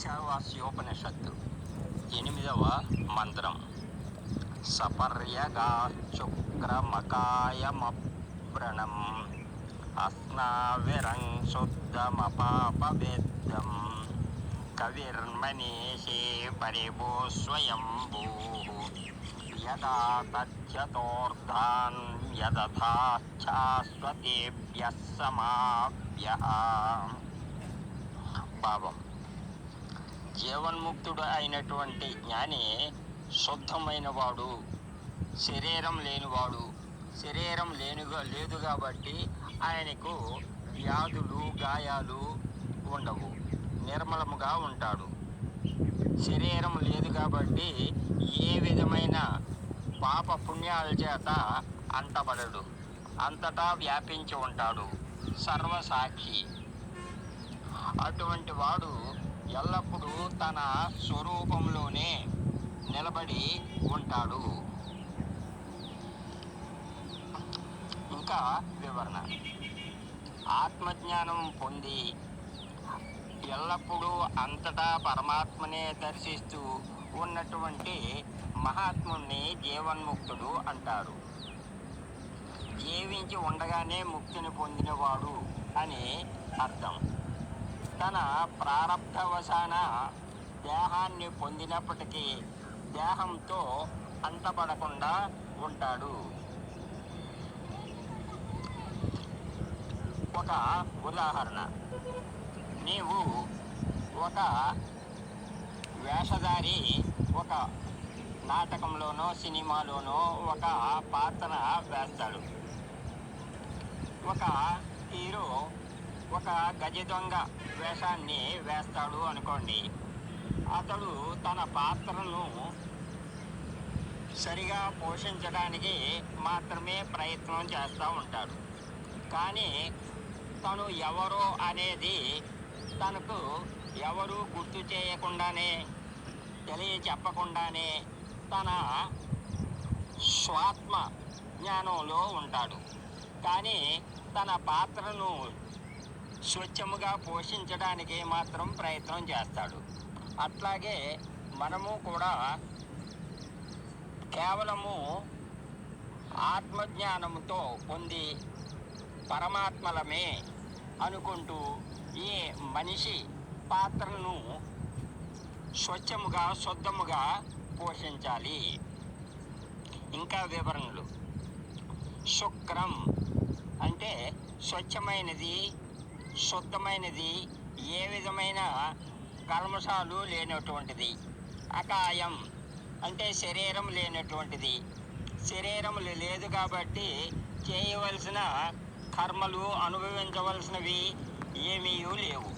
ఈశావాస్యోపనిషత్తు ఎనిమిదవ మంత్రం. సపర్యగా శుక్రమకాయమ్రణం అస్నావిరం శుద్ధమపాపవేద్దం. కవిర్మనీషే పరిభో స్వయంభూ యదా తథ్యతోర్ధాన్ యదథాశ్చాస్వతేభ్యः సమాభ్య. భావం జీవన్ముక్తుడు అయినటువంటి జ్ఞాని శుద్ధమైన వాడు శరీరం లేనివాడు శరీరం లేనిగా లేదు కాబట్టి ఆయనకు వ్యాధులు గాయాలు ఉండవు. నిర్మలముగా ఉంటాడు. శరీరం లేదు కాబట్టి ఏ విధమైన పాప పుణ్యాల చేత అంటబడడు. అంతటా వ్యాపించి ఉంటాడు. సర్వసాక్షి. అటువంటి వాడు ఎల్లప్పుడూ తన స్వరూపంలోనే నిలబడి ఉంటాడు. ఇంకా వివరణ. ఆత్మజ్ఞానం పొంది ఎల్లప్పుడూ అంతటా పరమాత్మనే దర్శిస్తూ ఉన్నటువంటి మహాత్ముణ్ణి జీవన్ముక్తుడు అంటారు. జీవించి ఉండగానే ముక్తిని పొందినవాడు అని అర్థం. తన ప్రారంధవశాన దేహాన్ని పొందినప్పటికీ దేహంతో అంటపడకుండా ఉంటాడు. ఒక ఉదాహరణ. నీవు ఒక వేషధారి ఒక నాటకంలోనో సినిమాలోనో ఒక పాత్ర వేస్తాడు. ఒక హీరో ఒక గజ దొంగ వేషాన్ని వేస్తాడు అనుకోండి. అతడు తన పాత్రను సరిగా పోషించడానికి మాత్రమే ప్రయత్నం చేస్తూ ఉంటాడు. కానీ తను ఎవరో అనేది తనకు ఎవరు గుర్తు చేయకుండానే తెలియ చెప్పకుండానే తన స్వాత్మ జ్ఞానంలో ఉంటాడు. కానీ తన పాత్రను స్వచ్ఛముగా పోషించడానికి మాత్రం ప్రయత్నం చేస్తాడు. అట్లాగే మనము కూడా కేవలము ఆత్మజ్ఞానముతో పొంది పరమాత్మలమే అనుకుంటూ ఈ మనిషి పాత్రను స్వచ్ఛముగా శుద్ధముగా పోషించాలి. ఇంకా వివరణలు. శుక్రం అంటే స్వచ్ఛమైనది శుద్ధమైనది ఏ విధమైన కల్మషాలు లేనటువంటిది. అకాయం అంటే శరీరం లేనటువంటిది. శరీరం లేదు కాబట్టి చేయవలసిన కర్మలు అనుభవించవలసినవి ఏమీ లేవు.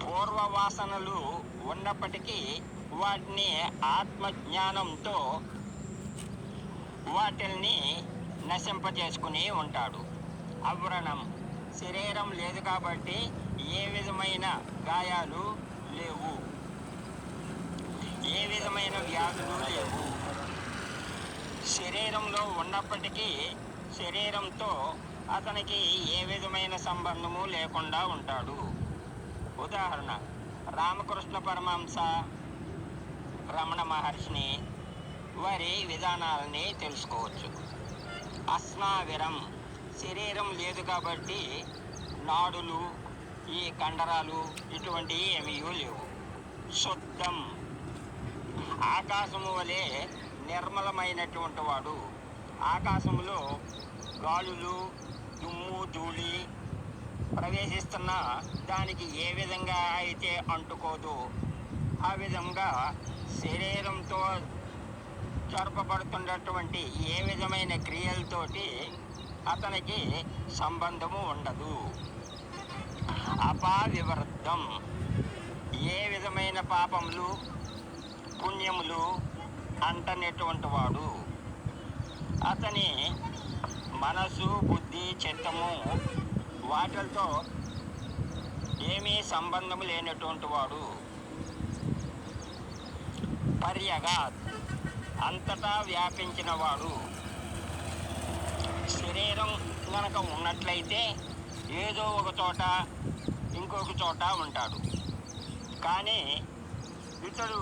పూర్వ వాసనలు ఉన్నప్పటికీ వాటిని ఆత్మజ్ఞానంతో వాటిల్ని నశింపచేసుకుని ఉంటాడు. అవ్రణం శరీరం లేదు కాబట్టి ఏ విధమైన గాయాలు లేవు. ఏ విధమైన వ్యాధులు లేవు. శరీరంలో ఉన్నప్పటికీ శరీరంతో అతనికి ఏ విధమైన సంబంధము లేకుండా ఉంటాడు. ఉదాహరణ రామకృష్ణ పరమహంస రమణ మహర్షిని వారి విధానాలని తెలుసుకోవచ్చు. అస్నావిరం శరీరం లేదు కాబట్టి నాడులు ఈ కండరాలు ఇటువంటివి ఏమీ లేవు. శుద్ధం. ఆకాశము వలె నిర్మలమైనటువంటి వాడు. ఆకాశంలో గాలులు దుమ్ము ధూళి ప్రవేశిస్తున్న దానికి ఏ విధంగా అయితే అంటుకోదు ఆ విధంగా శరీరంతో జరపబడుతున్నటువంటి ఏ విధమైన క్రియలతోటి అతనికి సంబంధము ఉండదు. అపావివృద్ధం ఏ విధమైన పాపములు పుణ్యములు అంటనేటువంటి వాడు అతని మనసు బుద్ధి చిత్తము వాటితో ఏమీ సంబంధము లేనటువంటి వాడు పర్యగా అంతటా వ్యాపించిన వాడు శరీరం కనుక ఉన్నట్లయితే ఏదో ఒక చోట ఇంకొక చోట ఉంటాడు. కానీ ఇతడు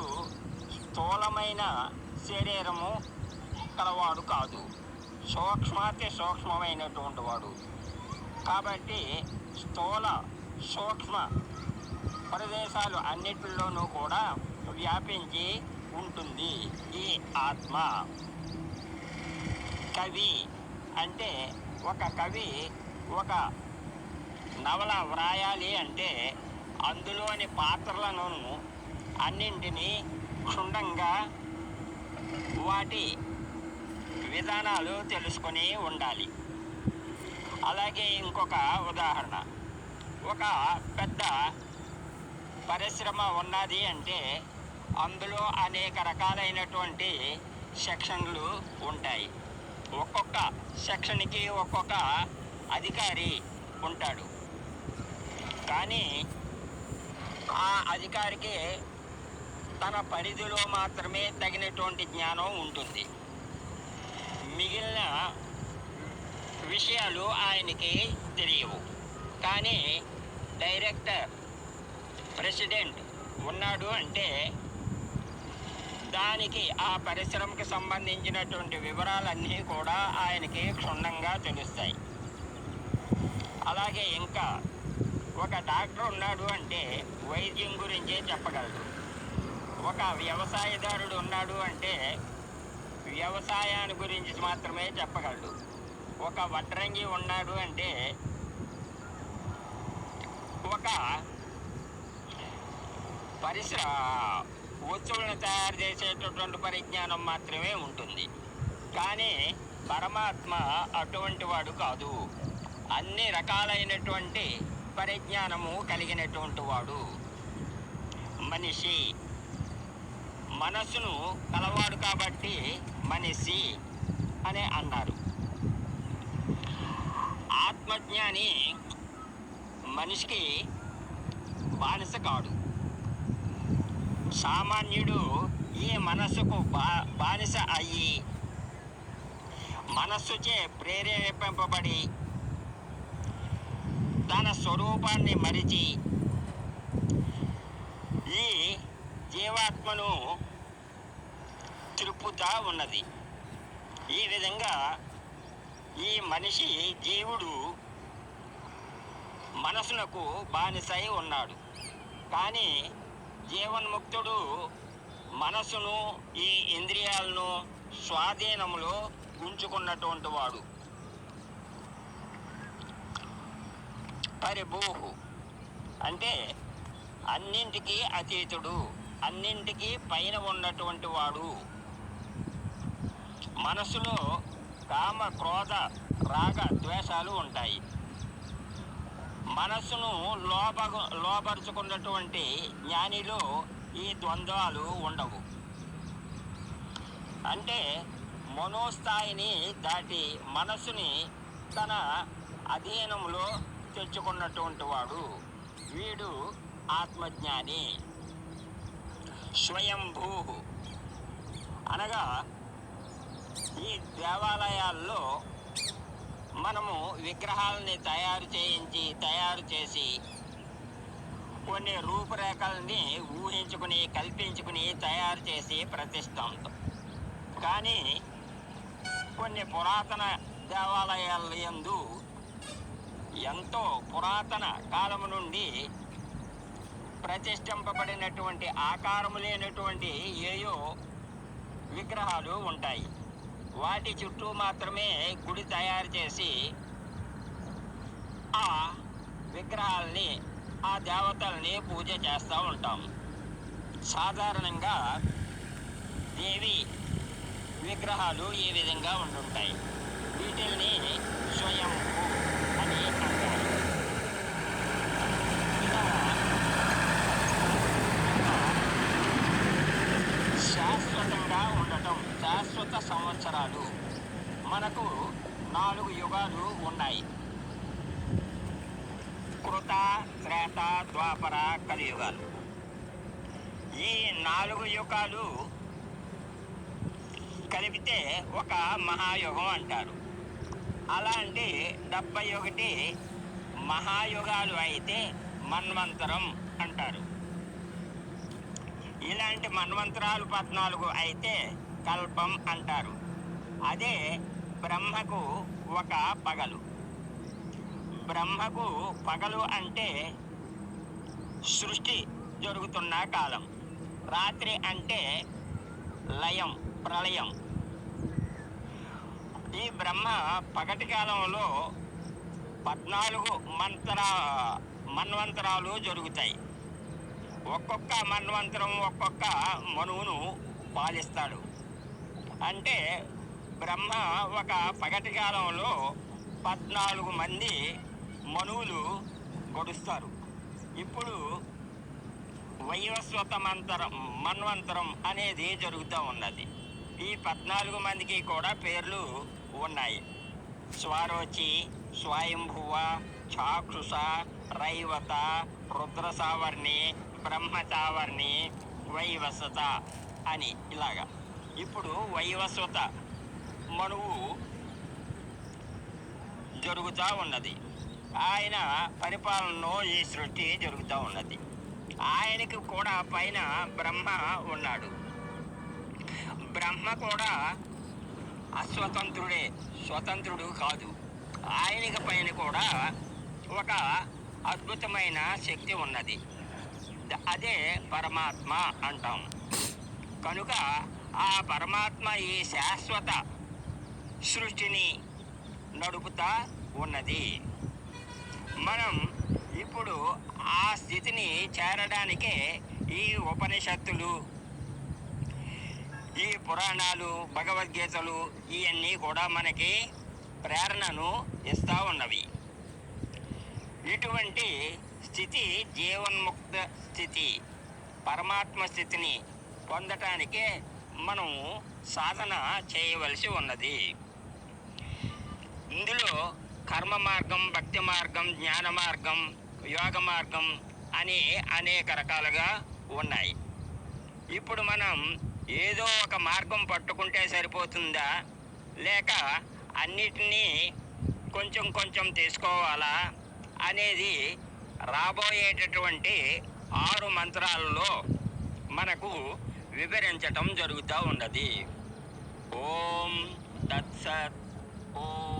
స్థూలమైన శరీరము కలవాడు కాదు. సూక్ష్మాతి సూక్ష్మమైనటువంటి వాడు. కాబట్టి స్థూల సూక్ష్మ ప్రదేశాలు అన్నిటిలోనూ కూడా వ్యాపించి ఉంటుంది ఈ ఆత్మ. కవి అంటే ఒక కవి ఒక నవల వ్రాయాలి అంటే అందులోని పాత్రలను అన్నింటినీ క్షుణ్ణంగా వాటి విధానాలు తెలుసుకొని ఉండాలి. అలాగే ఇంకొక ఉదాహరణ. ఒక పెద్ద పరిశ్రమ ఉన్నది అంటే అందులో అనేక రకాలైనటువంటి సెక్షన్లు ఉంటాయి. ఒక్కొక్క సెక్షన్కి ఒక్కొక్క అధికారి ఉంటాడు. కానీ ఆ అధికారికి తన పరిధిలో మాత్రమే తగినటువంటి జ్ఞానం ఉంటుంది. మిగిలిన విషయాలు ఆయనకి తెలియవు. కానీ డైరెక్టర్ ప్రెసిడెంట్ ఉన్నాడు అంటే దానికి ఆ పరిశ్రమకి సంబంధించినటువంటి వివరాలన్నీ కూడా ఆయనకి క్షుణ్ణంగా తెలుస్తాయి. అలాగే ఇంకా ఒక డాక్టర్ ఉన్నాడు అంటే వైద్యం గురించే చెప్పగలడు. ఒక వ్యవసాయదారుడు ఉన్నాడు అంటే వ్యవసాయాన్ని గురించి మాత్రమే చెప్పగలడు. ఒక వడ్రంగి ఉన్నాడు అంటే ఒక పరిశ్ర వస్తువులను తయారు చేసేటటువంటి పరిజ్ఞానం మాత్రమే ఉంటుంది. కానీ పరమాత్మ అటువంటి వాడు కాదు. అన్ని రకాలైనటువంటి పరిజ్ఞానము కలిగినటువంటి వాడు. మనిషి. మనసును కలవాడు కాబట్టి మనిషి అని అన్నారు. ఆత్మజ్ఞాని మనిషికి బానిస కాడు. సామాన్యుడు ఈ మనసుకు బా బానిస అయ్యి మనస్సుచే ప్రేరేపింపబడి తన స్వరూపాన్ని మరిచి ఈ జీవాత్మను తిరుపుతా ఉన్నది. ఈ విధంగా ఈ మనిషి జీవుడు మనసునకు బానిసై ఉన్నాడు. కానీ జీవన్ముక్తుడు మనసును ఈ ఇంద్రియాలను స్వాధీనంలో ఉంచుకున్నటువంటి వాడు. పరిభూహు. అంటే అన్నింటికీ అతీతుడు అన్నింటికీ పైన ఉన్నటువంటి వాడు. మనసులో కామ క్రోధ రాగ ద్వేషాలు ఉంటాయి. మనస్సును లోప లోపరుచుకున్నటువంటి జ్ఞానిలో ఈ ద్వంద్వాలు ఉండవు. అంటే మనోస్థాయిని దాటి మనస్సుని తన అధీనంలో తెచ్చుకున్నటువంటి వాడు వీడు ఆత్మజ్ఞాని. స్వయంభూ. అనగా ఈ దేవాలయాల్లో మనము విగ్రహాలని తయారు చేయించి తయారు చేసి కొన్ని రూపురేఖల్ని ఊహించుకుని కల్పించుకుని తయారు చేసి ప్రతిష్టాం. కానీ కొన్ని పురాతన దేవాలయాల యందు ఎంతో పురాతన కాలము నుండి ప్రతిష్ఠింపబడినటువంటి ఆకారము లేనటువంటి ఏయో విగ్రహాలు ఉంటాయి. వాటి చుట్టూ మాత్రమే గుడి తయారు చేసి ఆ విగ్రహాల్ని ఆ దేవతల్ని పూజ చేస్తూ ఉంటాం. సాధారణంగా దేవి విగ్రహాలు ఈ విధంగా ఉంటుంటాయి వీటిల్ని స్వయం అని అంటారు ఇలా శాశ్వతంగా ఉండటం శాశ్వత సంవత్సరాలు మనకు నాలుగు యుగాలు ఉన్నాయి. కృత శ్రేత ద్వాపర కలియుగాలు. ఈ నాలుగు యుగాలు కలిపితే ఒక మహాయుగం అంటారు. అలాంటి డెబ్బై ఒకటి మహాయుగాలు అయితే మన్వంతరం అంటారు. ఇలాంటి మన్వంతరాలు పద్నాలుగు అయితే కల్పం అంటారు. అదే బ్రహ్మకు ఒక పగలు. బ్రహ్మకు పగలు అంటే సృష్టి జరుగుతున్న కాలం. రాత్రి అంటే లయం ప్రళయం. ఈ బ్రహ్మ పగటి కాలంలో పద్నాలుగు మంత్ర మన్వంతరాలు జరుగుతాయి. ఒక్కొక్క మన్వంతరం ఒక్కొక్క మనువును పాలిస్తాడు. అంటే బ్రహ్మ ఒక పగటి కాలంలో పద్నాలుగు మంది మనువులు గడుస్తారు. ఇప్పుడు వైవస్వత మంతరం మన్వంతరం అనేది జరుగుతూ ఉన్నది. ఈ పద్నాలుగు మందికి కూడా పేర్లు ఉన్నాయి. స్వారోచి స్వయంభువ చాక్షుష రైవత రుద్రసావర్ణి బ్రహ్మచావర్ణి వైవసత అని ఇలాగా. ఇప్పుడు వైవస్వత మనువు జరుగుతూ ఉన్నది. ఆయన పరిపాలనలో ఈ సృష్టి జరుగుతూ ఉన్నది. ఆయనకి కూడా పైన బ్రహ్మ ఉన్నాడు. బ్రహ్మ కూడా అస్వతంత్రుడే స్వతంత్రుడు కాదు. ఆయనకి పైన కూడా ఒక అద్భుతమైన శక్తి ఉన్నది. అదే పరమాత్మ అంటాం. కనుక ఆ పరమాత్మ ఈ శాశ్వత సృష్టిని నడుపుతా ఉన్నది. మనం ఇప్పుడు ఆ స్థితిని చేరడానికే ఈ ఉపనిషత్తులు ఈ పురాణాలు భగవద్గీతలు ఇవన్నీ కూడా మనకి ప్రేరణను ఇస్తూ ఉన్నవి. ఇటువంటి స్థితి జీవన్ముక్త స్థితి పరమాత్మ స్థితిని పొందటానికే మనం సాధన చేయవలసి ఉన్నది. ఇందులో కర్మ మార్గం భక్తి మార్గం జ్ఞాన మార్గం యోగ మార్గం అని అనేక రకాలుగా ఉన్నాయి. ఇప్పుడు మనం ఏదో ఒక మార్గం పట్టుకుంటే సరిపోతుందా? లేక అన్నిటినీ కొంచెం కొంచెం తీసుకోవాలా? అనేది రాబోయేటటువంటి ఆరు మంత్రాలలో మనకు వివరించటం జరుగుతూ ఉన్నది. ఓం తత్సత్ ఓం